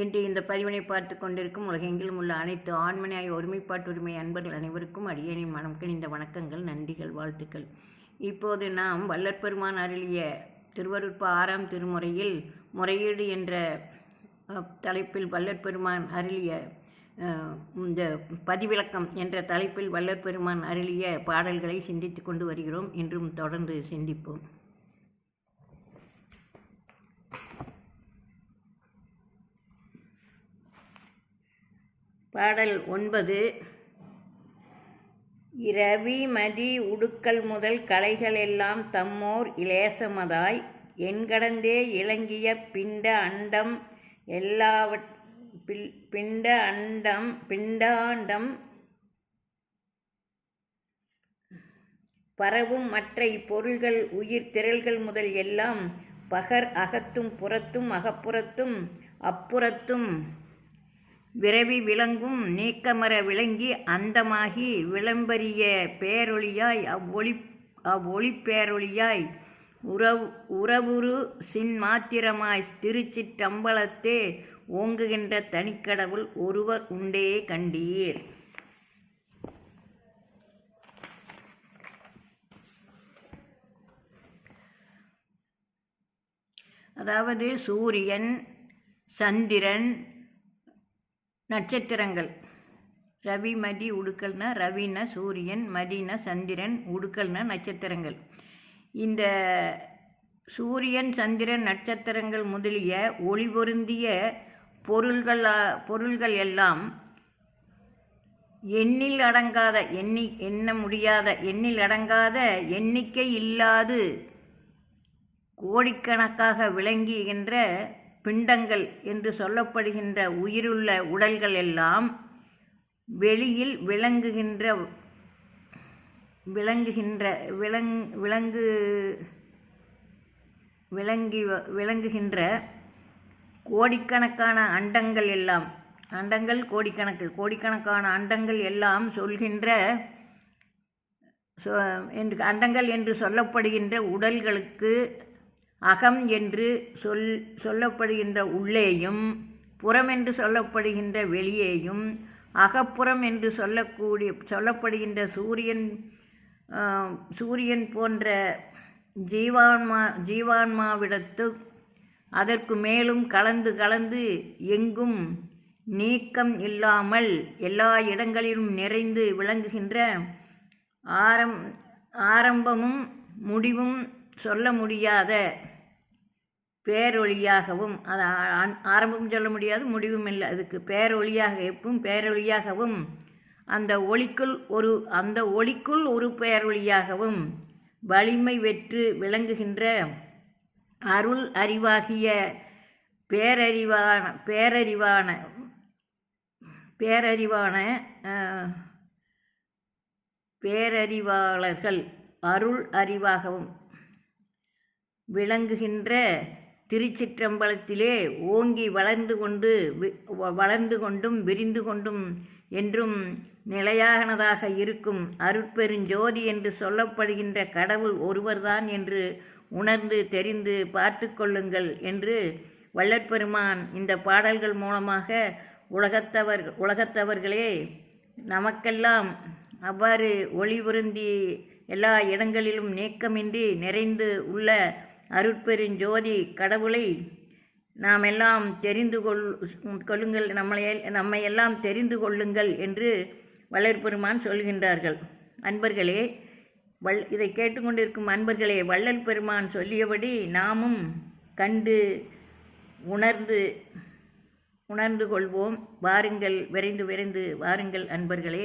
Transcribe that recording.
இன்று இந்த பதிவினை பார்த்து கொண்டிருக்கும் உலகெங்கிலும் உள்ள அனைத்து ஆண்மனையாய் ஒருமைப்பாட்டுரிமை அன்பர்கள் அனைவருக்கும் அடியேனின் மனம் கிணிந்த வணக்கங்கள் நன்றிகள் வாழ்த்துக்கள். இப்போது நாம் வல்லற்பெருமான் அருளிய திருவருட்ப ஆறாம் திருமுறையில் முறையீடு என்ற தலைப்பில் வல்லற்பெருமான் அருளிய இந்த பதிவிலக்கம் என்ற தலைப்பில் வல்லற்பெருமான் அருளிய பாடல்களை சிந்தித்து கொண்டு வருகிறோம். இன்றும் தொடர்ந்து சிந்திப்போம். பாடல் ஒன்பது. இரவி மதி உடுக்கல் முதல் கலைகளெல்லாம் தம்மோர் இலேசமதாய். என்கடந்தே இளங்கிய பிண்ட அண்டம் எல்லாவற் பிண்ட அண்டம் பிண்டாண்டம் பரவும் மற்ற இப்பொருள்கள் உயிர் திரள்கள் முதல் எல்லாம் பகர் அகத்தும் புறத்தும் அகப்புறத்தும் அப்புறத்தும் விரவி விளங்கும் நீக்கமர விளங்கி அந்தமாகி விளம்பரிய பேரொளியாய் அவ்வொளி அவ்வொளி பேரொளியாய் உறவு உறவுரு சின்மாத்திரமாய் திருச்சிற்றம்பலத்தே ஓங்குகின்ற தனிக்கடவுள் ஒருவர் உண்டே கண்டீர். அதாவது சூரியன் சந்திரன் நட்சத்திரங்கள். ரவி மதி உடுக்கல்னா ரவினா சூரியன் மதினா சந்திரன் உடுக்கல்னா நட்சத்திரங்கள். இந்த சூரியன் சந்திரன் நட்சத்திரங்கள் முதலிய ஒளி பொருந்திய பொருள்கள் பொருள்கள் எல்லாம் எண்ணில் அடங்காத எண்ணி எண்ண முடியாத எண்ணில் அடங்காத எண்ணிக்கை இல்லாது கோடிக்கணக்காக விளங்குகின்ற பிண்டங்கள் என்று சொல்லப்படுகின்ற உயிருள்ள உடல்கள் எல்லாம் வெளியில் விளங்குகின்ற விளங்குகின்ற விலங் விலங்கு விளங்கி விளங்குகின்ற கோடிக்கணக்கான அண்டங்கள் எல்லாம் அண்டங்கள் கோடிக்கணக்கு கோடிக்கணக்கான அண்டங்கள் எல்லாம் சொல்கின்ற சொ- என்று அண்டங்கள் என்று சொல்லப்படுகின்ற உடல்களுக்கு அகம் என்று சொல் சொல்லப்படுகின்ற உள்ளேயும் புறம் என்று சொல்லப்படுகின்ற வெளியேயும் அகப்புறம் என்று சொல்லக்கூடிய சொல்லப்படுகின்ற சூரியன் சூரியன் போன்ற ஜீவான்மா ஜீவான்மாவிடத்து அதற்கு மேலும் கலந்து கலந்து எங்கும் நீக்கம் இல்லாமல் எல்லா இடங்களிலும் நிறைந்து விளங்குகின்ற ஆரம் ஆரம்பமும் முடிவும் சொல்ல முடியாத பேரொழியாகவும் அது ஆரம்பம் சொல்ல முடியாது முடிவும் இல்லை. அதுக்கு பேரொழியாக எப்பவும் பேரொழியாகவும் அந்த ஒளிக்குள் ஒரு அந்த ஒளிக்குள் ஒரு பேரொழியாகவும் வலிமை வெற்று விளங்குகின்ற அருள் அறிவாகிய பேரறிவான பேரறிவான பேரறிவான பேரறிவாளர்கள் அருள் அறிவாகவும் விளங்குகின்ற திருச்சிற்றம்பலத்திலே ஓங்கி வளர்ந்து கொண்டு வி- வ- வளர்ந்து கொண்டும் விரிந்து கொண்டும் என்றும் நிலையானதாக இருக்கும் அருட்பெருஞ்சோதி என்று சொல்லப்படுகின்ற கடவுள் ஒருவர்தான் என்று உணர்ந்து தெரிந்து பார்த்து கொள்ளுங்கள் என்று வள்ளற்பெருமான் இந்த பாடல்கள் மூலமாக உலகத்தவர் உலகத்தவர்களே நமக்கெல்லாம் அவ்வாறு ஒளிபுருந்தி எல்லா இடங்களிலும் நீக்கமின்றி நிறைந்து உள்ள அருட்பெருஞ்சோதி கடவுளை நாம் எல்லாம் தெரிந்து கொள் கொள்ளுங்கள் நம்மளை நம்மை எல்லாம் தெரிந்து கொள்ளுங்கள் என்று வள்ளற்பெருமான் சொல்கின்றார்கள். அன்பர்களே வள் இதை கேட்டுக்கொண்டிருக்கும் அன்பர்களே வள்ளல் பெருமான் சொல்லியபடி நாமும் கண்டு உணர்ந்து உணர்ந்து கொள்வோம். வாருங்கள் விரைந்து விரைந்து வாருங்கள் அன்பர்களே.